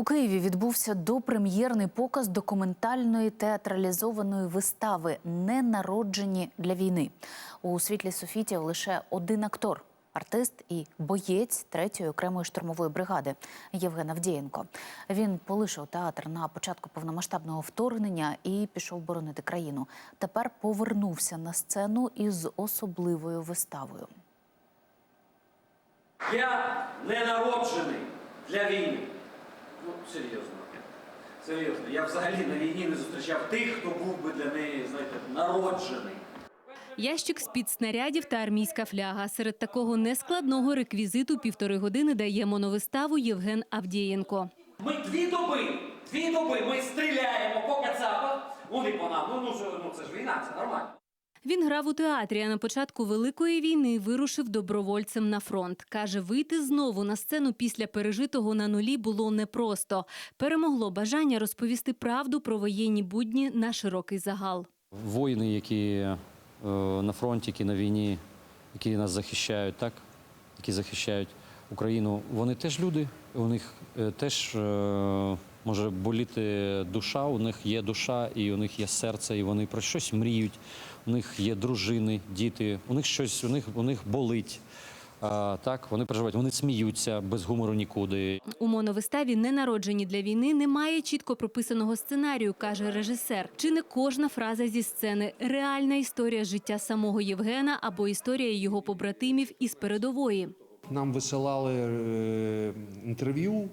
У Києві відбувся допрем'єрний показ документальної театралізованої вистави Ненароджені для війни. У світлі Софітів лише один актор. Артист і боєць третьої окремої штурмової бригади Євген Авдієнко. Він полишив театр на початку повномасштабного вторгнення і пішов боронити країну. Тепер повернувся на сцену із особливою виставою. Я не народжений для війни. Ну, серйозно. Серйозно. Я взагалі на війні не зустрічав тих, хто був би для неї, знаєте, народжений. Ящик з-під снарядів та армійська фляга. Серед такого нескладного реквізиту півтори години дає моновиставу Євген Авдієнко. Ми дві доби, дві доби ми стріляємо по кацапах. Вони по нам. Ну, ну, що, ну це ж війна, це нормально. Він грав у театрі, а на початку Великої війни вирушив добровольцем на фронт. Каже, вийти знову на сцену після пережитого на нулі було непросто. Перемогло бажання розповісти правду про воєнні будні на широкий загал. Воїни, які е, на фронті, які на війні, які нас захищають, так? які захищають Україну, вони теж люди, у них е, теж е, може боліти душа, у них є душа, і у них є серце, і вони про щось мріють. У них є дружини, діти, у них щось, у них, у них болить. А, так, вони переживають, вони сміються без гумору нікуди. У моновиставі «Ненароджені для війни немає чітко прописаного сценарію, каже режисер. Чи не кожна фраза зі сцени реальна історія життя самого Євгена або історія його побратимів із передової. Нам висилали е, інтерв'ю,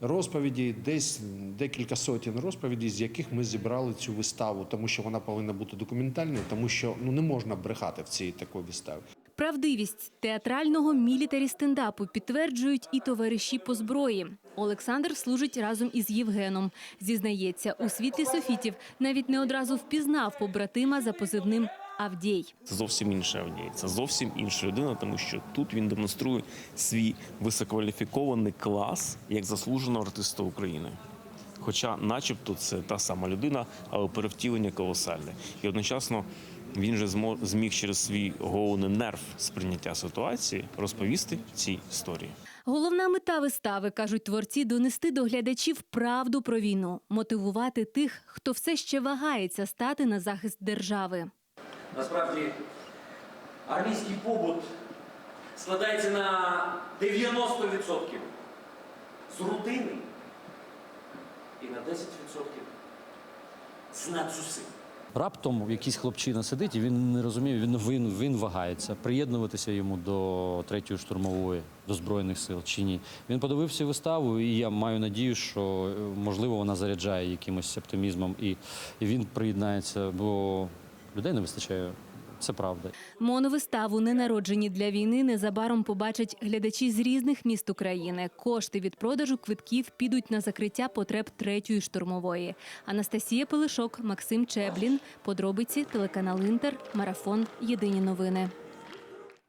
розповіді, десь декілька сотень розповідей, з яких ми зібрали цю виставу, тому що вона повинна бути документальною, тому що ну не можна брехати в цій такій виставі. Правдивість театрального мілітарі стендапу підтверджують і товариші по зброї. Олександр служить разом із Євгеном. Зізнається, у світлі софітів навіть не одразу впізнав побратима за позивним Авдій. Це зовсім інший Авдій. Це зовсім інша людина, тому що тут він демонструє свій висококваліфікований клас як заслуженого артиста України. Хоча, начебто, це та сама людина, але перевтілення колосальне. І одночасно він же зміг через свій головний нерв сприйняття ситуації розповісти ці історії. Головна мета вистави, кажуть творці, донести до глядачів правду про війну, мотивувати тих, хто все ще вагається стати на захист держави. Насправді, армійський побут складається на 90% з рутини і на 10% з нацюси. Раптом якийсь хлопчина сидить, і він не розуміє, він, він, він вагається, приєднуватися йому до третьої штурмової, до Збройних сил чи ні. Він подивився виставу, і я маю надію, що е, можливо вона заряджає якимось оптимізмом, і, і він приєднається, бо людей не вистачає. Це правда. Моновиставу «Ненароджені для війни незабаром побачать глядачі з різних міст України. Кошти від продажу квитків підуть на закриття потреб третьої штурмової. Анастасія Пилишок, Максим Чеблін. Подробиці телеканал Інтер. Марафон. Єдині новини.